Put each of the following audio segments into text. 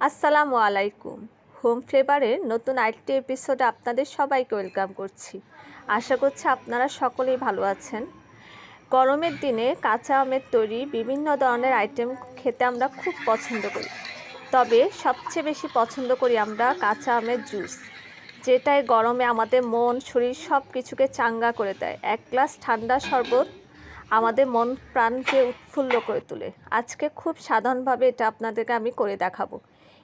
আসসালামু আলাইকুম। হোম ফ্লেভারের নতুন আরেকটি এপিসোডে আপনাদের সবাইকে ওয়েলকাম করছি। আশা করছি আপনারা সকলেই ভালো আছেন। গরমের দিনে কাঁচা আমের তৈরি বিভিন্ন ধরনের আইটেম খেতে আমরা খুব পছন্দ করি। তবে সবচেয়ে বেশি পছন্দ করি আমরা কাঁচা আমের জুস যেটাই গরমে আমাদের মন, শরীর সব কিছুকে চাঙ্গা করে দেয়। এক গ্লাস ঠান্ডা শরবত আমাদের মন প্রাণকে উৎফুল্ল করে তোলে। আজকে খুব সাধারণভাবে এটা আপনাদেরকে আমি করে দেখাবো।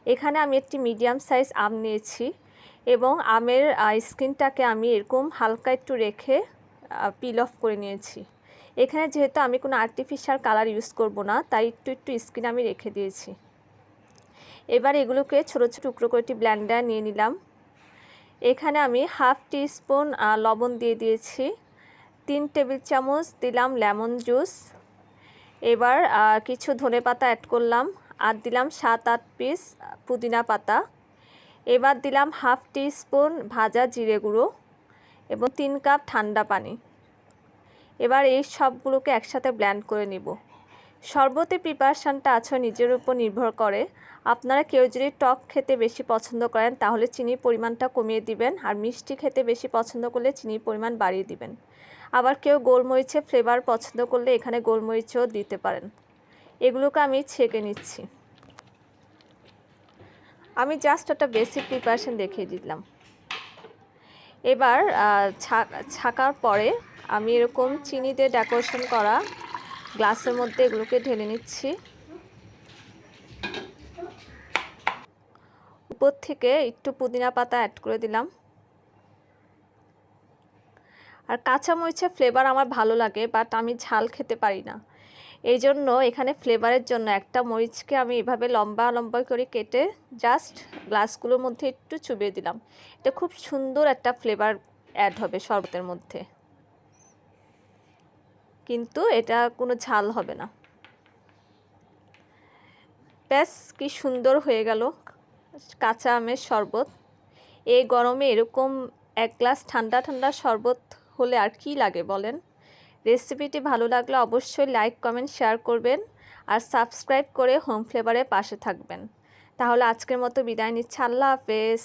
এখানে আমি একটি মিডিয়াম সাইজ আম নিয়েছি এবং আমের স্কিনটাকে আমি এরকম হালকা একটু রেখে পিল অফ করে নিয়েছি। এখানে যেহেতু আমি কোনো আর্টিফিশিয়াল কালার ইউজ করব না, তাই একটু একটু স্কিন আমি রেখে দিয়েছি। এবার এগুলোকে ছোটো ছোটো টুকরো করে একটি ব্ল্যান্ডার নিয়ে নিলাম। এখানে আমি হাফ টি স্পুন লবণ দিয়ে দিয়েছি। তিন টেবিল চামচ দিলাম লেমন জুস। এবার কিছু ধনে পাতা অ্যাড করলাম। আর দিলাম সাত, আট পিস পুদিনা পাতা। এবার দিলাম হাফ টি স্পুন ভাজা জিরে গুঁড়ো এবং তিন কাপ ঠান্ডা পানি। এবার এই সবগুলোকে একসাথে ব্ল্যান্ড করে নিব। শরবতের প্রিপারেশানটা আছে নিজের উপর নির্ভর করে। আপনারা কেউ যদি টক খেতে বেশি পছন্দ করেন, তাহলে চিনির পরিমাণটা কমিয়ে দিবেন আর মিষ্টি খেতে বেশি পছন্দ করলে চিনির পরিমাণ বাড়িয়ে দিবেন। আবার কেউ গোলমরিচের ফ্লেভার পছন্দ করলে এখানে গোলমরিচও দিতে পারেন। এগুলোকে আমি ছেঁকে নিচ্ছি। আমি জাস্ট একটা বেসিক প্রিপারেশান দেখিয়ে দিলাম। এবার ছাকার পরে আমি এরকম চিনি দিয়ে ডেকোরেশন করা গ্লাসের মধ্যে এগুলোকে ঢেলে নিচ্ছি। উপর থেকে একটু পুদিনা পাতা অ্যাড করে দিলাম। আর কাঁচামরিচের ফ্লেভার আমার ভালো লাগে বাট আমি ঝাল খেতে পারি না। এই জন্য এখানে ফ্লেভারের জন্য একটা মরিচকে আমি এভাবে লম্বা লম্বা করে কেটে জাস্ট গ্লাসগুলোর মধ্যে একটু চুবিয়ে দিলাম। এটা খুব সুন্দর একটা ফ্লেভার অ্যাড হবে শরবতের মধ্যে। কিন্তু এটা কোনো ঝাল হবে না। ব্যাস, কি সুন্দর হয়ে গেল কাঁচা আমের শরবত। এই গরমে এরকম এক গ্লাস ঠান্ডা ঠান্ডা শরবত হলে আর কি লাগে বলেন? রেসিপিটি ভালো লাগলে অবশ্যই লাইক, কমেন্ট, শেয়ার করবেন আর সাবস্ক্রাইব করে হোম ফ্লেভারের পাশে থাকবেন। তাহলে আজকের মতো বিদায় নিচ্ছে। আল্লাহ হাফেজ।